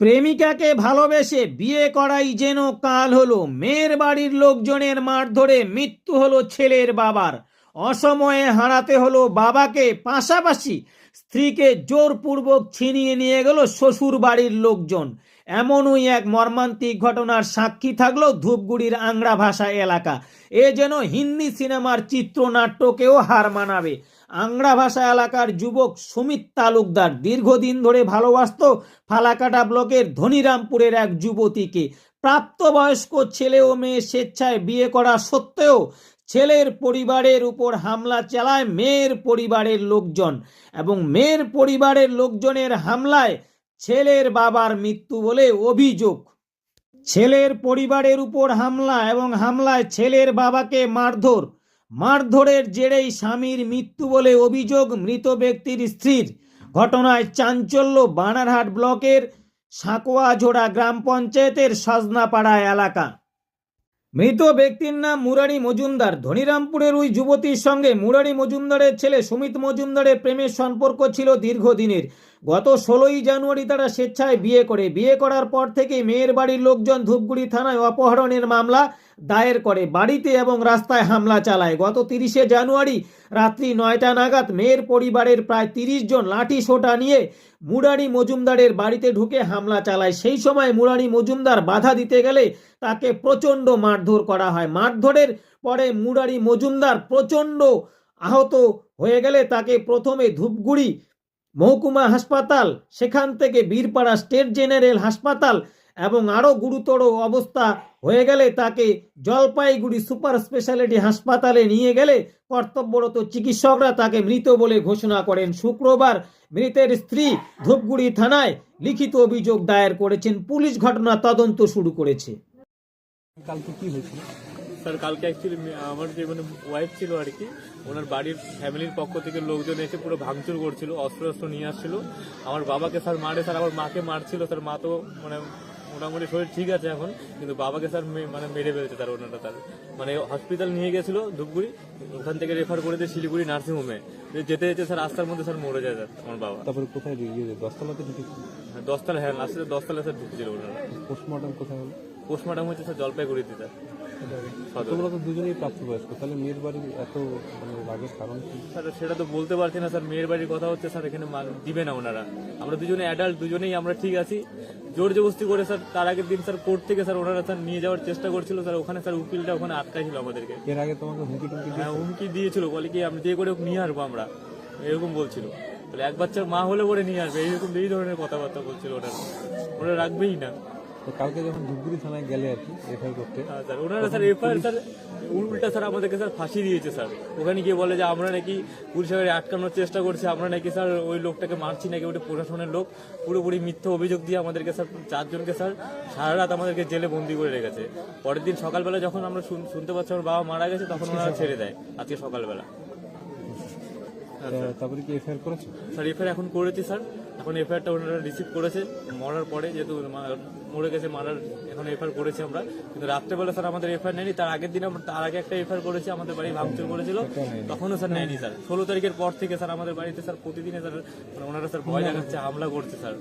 প্রেমিকাকে ভালোবেসে বিয়ে করাই যেন কাল হলো। মেয়ের বাড়ির লোকজনের মারধরে মৃত্যু হলো ছেলের বাবার। অসময়ে হারাতে হলো বাবাকে, পাশাপাশি স্ত্রীকে জোরপূর্বক ছিনিয়ে নিয়ে গেল শ্বশুর বাড়ির লোকজন। এমনই এক মর্মান্তিক ঘটনার সাক্ষী থাকল ধূপগুড়ির আংরা ভাষা এলাকা। এ যেন হিন্দি সিনেমার চিত্রনাট্যকেও হার মানাবে। আংরা ভাষা এলাকার যুবক সুমিত তালুকদার দীর্ঘদিন ধরে ভালোবাসত ফালাকাটা ব্লকের ধনিরামপুরের এক যুবতীকে। প্রাপ্তবয়স্ক ছেলে ও মেয়ে স্বেচ্ছায় বিয়ে করা সত্ত্বেও ছেলের পরিবারের উপর হামলা চালায় মেয়ের পরিবারের লোকজন এবং মেয়ের পরিবারের লোকজনের হামলায় ছেলের বাবার মৃত্যু বলে অভিযোগ। ছেলের পরিবারের উপর হামলা এবং হামলায় ছেলের বাবাকে মারধর। মারধরের জেরেই স্বামীর মৃত্যু বলে অভিযোগ মৃত ব্যক্তির স্ত্রীর। ঘটনায় চাঞ্চল্য বানারহাট ব্লকের সাঁকোয়াঝোড়া গ্রাম পঞ্চায়েতের সজনাপাড়া এলাকা। মৃত ব্যক্তির নাম মুরারি মজুমদার। ধনিরামপুরের ওই যুবতীর সঙ্গে মুরারি মজুমদারের ছেলে সুমিত মজুমদারের প্রেমের সম্পর্ক ছিল দীর্ঘদিনের। গত ষোলোই জানুয়ারি তারা স্বেচ্ছায় বিয়ে করে। বিয়ে করার পর থেকে মেয়ের বাড়ির লোকজন ধূপগুড়ি থানায় অপহরণের মামলা দায়ের করে। বাড়িতে এবং রাস্তায় হামলা চালায়। গত তিরিশে জানুয়ারি রাত্রি নয়টা নাগাদ মেয়ের পরিবারের প্রায় তিরিশ জন লাঠি সোটা নিয়ে মুরারি মজুমদারের বাড়িতে ঢুকে হামলা চালায়। সেই সময় মুরারি মজুমদার বাধা দিতে গেলে তাকে প্রচণ্ড মারধর করা হয়। মারধরের পরে মুরারি মজুমদার প্রচণ্ড আহত হয়ে গেলে তাকে প্রথমে ধূপগুড়ি মহকুমা হাসপাতাল, সেখান থেকে বীরপাড়া স্টেট জেনারেল হাসপাতাল এবং আরও গুরুতর অবস্থা হয়ে গেলে তাকে জলপাইগুড়ি সুপার স্পেশালিটি হাসপাতালে নিয়ে গেলে কর্তব্যরত চিকিৎসকরা তাকে মৃত বলে ঘোষণা করেন। শুক্রবার মৃতের স্ত্রী ধূপগুড়ি থানায় লিখিত অভিযোগ দায়ের করেছেন। পুলিশ ঘটনা তদন্ত শুরু করেছে। কালকে কি হয়েছিল? স্যার কালকে অ্যাকচুয়ালি আমার যে মানে ওয়াইফ ছিল আর কি ওনার বাড়ির ফ্যামিলির পক্ষ থেকে লোকজন এসে পুরো ভাঙচুর করছিল অস্ত্র অস্ত্র নিয়ে আসছিল। আমার বাবাকে স্যার মারে স্যার আমার মাকে মারছিল স্যার মা তো মানে মোটামুটি শরীর ঠিক আছে এখন কিন্তু বাবাকে স্যার মানে মেরে ফেলেছে তার ওনারা তার। মানে হসপিটাল নিয়ে গেছিল ধূপগুড়ি ওখান থেকে রেফার করে দিয়ে শিলিগুড়ি নার্সিংহোমে। যেতে যেতে স্যার রাস্তার মধ্যে স্যার মরে যায় স্যার আমার বাবা। তারপরে কোথায় গিয়ে দশতলাতে ঢুকেছিল দশতলা হ্যাঁ লাস্টে দশতলা স্যার ঢুকছিল ওনারা। পোস্টমর্টম কোথায় হলো? পোস্টমর্টম হচ্ছে স্যার জলপাইগুড়িতে স্যার। তোমরা তো দুজনেই প্রাপ্তবয়স্ক তাহলে মেয়ের বাড়ির এত মানে রাগের কারণ কি? স্যার সেটা তো বলতে পারছি না স্যার। মেয়ের বাড়ির কথা হচ্ছে স্যার এখানে দিবে না ওনারা। আমরা দুজনে অ্যাডাল্ট দুজনেই আমরা ঠিক আছি। জোর জবস্তি করে স্যার তার আগের দিন স্যার কোর্ট থেকে স্যার ওনারা স্যার নিয়ে যাওয়ার চেষ্টা করছিল স্যার ওখানে স্যার উকিলটা ওখানে আটকাই ছিল আমাদেরকে। এর আগে তোমাকে হুমকি টুমকি হ্যাঁ হুমকি দিয়েছিল বলে কি আমি যে করে নিয়ে আসব আমরা। এরকম বলছিল। বলে এক বাচ্চার মা হলে পরে নিয়ে আসবে এইরকম এই ধরনের কথাবার্তা বলছিল ওনারা। ওরা রাখবেই না। তো কালকে যখন ধূপগুড়ি থানায় গেলে আর কি এফআই করতে হ্যাঁ স্যার ওনারা স্যার এফআইআর স্যার উল্টা স্যার আমাদেরকে স্যার ফাঁসি দিয়েছে স্যার। ওখানে গিয়ে বলে যে আমরা নাকি পুলিশের আটকানোর চেষ্টা করছি আমরা নাকি স্যার ওই লোকটাকে মারছি নাকি ওটা প্রশাসনের লোক। পুরোপুরি মিথ্যা অভিযোগ দিয়ে আমাদেরকে স্যার চারজনকে স্যার সারা রাত আমাদেরকে জেলে বন্দি করে রেখেছে। পরের দিন সকালবেলা যখন আমরা শুন- শুনতে পাচ্ছি আমার বাবা মারা গেছে তখন ওনারা ছেড়ে দেয় আজকে সকালবেলা। তারপরে কি এফআইআর করেছে? স্যার এফআইআর এখন করেছি স্যার। এখন এফআইআরটা ওনারা রিসিভ করেছে মরার পরে যেহেতু মরে গেছে মারার এখন এফআইআর করেছি আমরা। কিন্তু রাত্রেবেলা স্যার আমাদের এফআইআর নেয়নি তার আগের দিন আমরা তার আগে একটা এফআইআর করেছি আমাদের বাড়ি ভাঙচুর করেছিল। তখনও স্যার নেয়নি স্যার। ষোলো তারিখের পর থেকে স্যার আমাদের বাড়িতে স্যার প্রতিদিনে স্যার মানে ওনারা স্যার ভয় দেখাচ্ছে হামলা করছে স্যার।